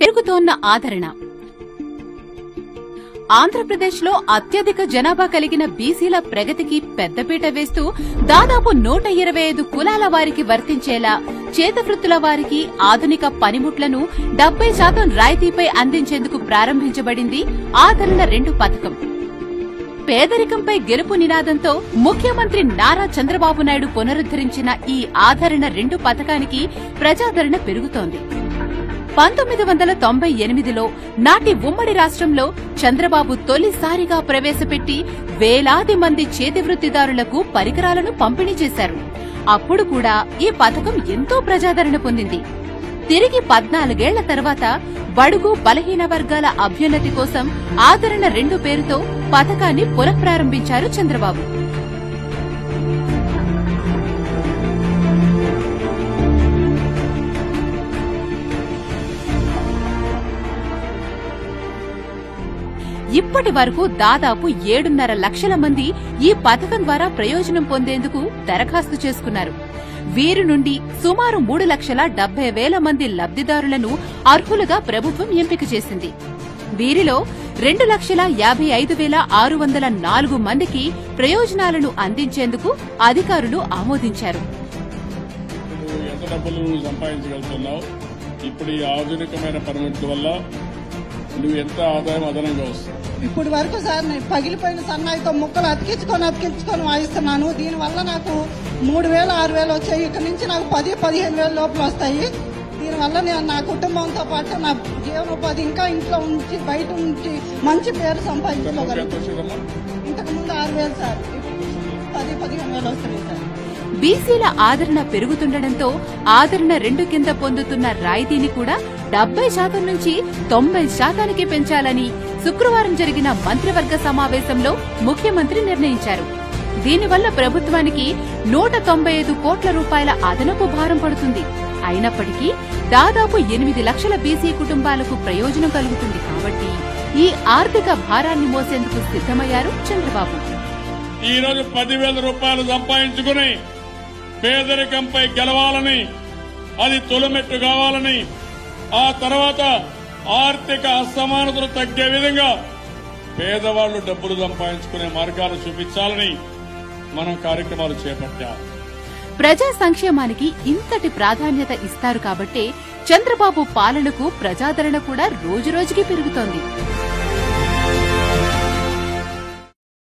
పెరుగుతోన్న ఆదరణ. ఆంధ్రప్రదేశ్లో అత్యధిక జనాభా కలిగిన బీసీల ప్రగతికి పెద్దపీట వేస్తూ దాదాపు నూట ఇరవై ఐదు కులాల వారికి వర్తించేలా చేతవృత్తుల వారికి ఆధునిక పనిముట్లను డెబ్బై శాతం రాయితీపై అందించేందుకు ప్రారంభించబడింది ఆదరణ రెండు పథకం. పేదరికంపై గెలుపు నినాదంతో ముఖ్యమంత్రి నారా చంద్రబాబు నాయుడు పునరుద్దరించిన ఈ ఆదరణ రెండు పథకానికి ప్రజాదరణ పెరుగుతోంది. పంతొమ్మిది వందల తొంభై ఎనిమిదిలో నాటి ఉమ్మడి రాష్ట్రంలో చంద్రబాబు తొలిసారిగా ప్రవేశపెట్టి వేలాది మంది చేతివృత్తిదారులకు పరికరాలను పంపిణీ చేశారు. అప్పుడు కూడా ఈ పథకం ఎంతో ప్రజాదరణ పొందింది. తిరిగి పద్నాలుగేళ్ళ తర్వాత బడుగు బలహీన వర్గాల అభ్యున్నతి కోసం ఆదరణ రెండు పేరుతో పథకాన్ని పునఃప్రారంభించారు చంద్రబాబు. ఇప్పటి వరకు దాదాపు ఏడున్నర లక్షల మంది ఈ పథకం ద్వారా ప్రయోజనం పొందేందుకు దరఖాస్తు చేసుకున్నారు. వీరి నుండి సుమారు మూడు లక్షల డెబ్బై వేల మంది లబ్దిదారులను అర్హులుగా ప్రభుత్వం ఎంపిక చేసింది. వీరిలో రెండు లక్షల యాభై ఐదు వేల ఆరు వందల నాలుగు మందికి ప్రయోజనాలను అందించేందుకు అధికారులు ఆమోదించారు. ఇప్పుడు ఈ ఆధునికమైన పనిముట్ల వల్ల నువ్వు ఎంత ఆదాయం అదనంగా వస్తుంది? ఇప్పుడు వరకు సార్ నేను పగిలిపోయిన సన్నాయితో ముక్కలు అతికించుకొని అతికించుకొని వాయిస్తున్నాను. దీనివల్ల నాకు మూడు వేలు ఆరు వేలు వచ్చాయి. ఇక్కడ నుంచి నాకు పది పదిహేను వేలు లోపల వస్తాయి. దీనివల్ల నేను నా కుటుంబంతో పాటు నా జీవనోపాధి ఇంకా ఇంట్లో ఉంచి బయట ఉంచి మంచి పేరు సంపాదించుకోగలను. వచ్చిందమ్మా? ఇంతకు ముందు ఆరు వేలు సార్. పది పదిహేను వేలు వస్తున్నాయి సార్. బీసీల ఆదరణ పెరుగుతుండటంతో ఆదరణ రెండు కింద పొందుతున్న రాయితీని కూడా డెబ్బై శాతం నుంచి తొంభై శాతానికి పెంచాలని శుక్రవారం జరిగిన మంత్రివర్గ సమావేశంలో ముఖ్యమంత్రి నిర్ణయించారు. దీనివల్ల ప్రభుత్వానికి నూట తొంభై ఐదు కోట్ల రూపాయల అదనపు భారం పడుతుంది. అయినప్పటికీ దాదాపు ఎనిమిది లక్షల బీసీ కుటుంబాలకు ప్రయోజనం కలుగుతుంది కాబట్టి ఈ ఆర్థిక భారాన్ని మోసేందుకు సిద్దమయ్యారు చంద్రబాబు. ఈ రోజు పదివేల రూపాయలు సంపాదించుకుని పేదరికంపై గెలవాలని అది తొలిమెట్టు కావాలని ఆ తర్వాత ఆర్థిక అసమానతలు తగ్గే విధంగా పేదవాళ్ళు డబ్బులు సంపాదించుకునే మార్గాలు చూపించాలని మనం కార్యక్రమాలు చేపట్టాం ప్రజా సంక్షేమానికి ఇంతటి ప్రాధాన్యత ఇస్తారు కాబట్టే చంద్రబాబు పాలనకు ప్రజాదరణ కూడా రోజురోజుకి పెరుగుతోంది.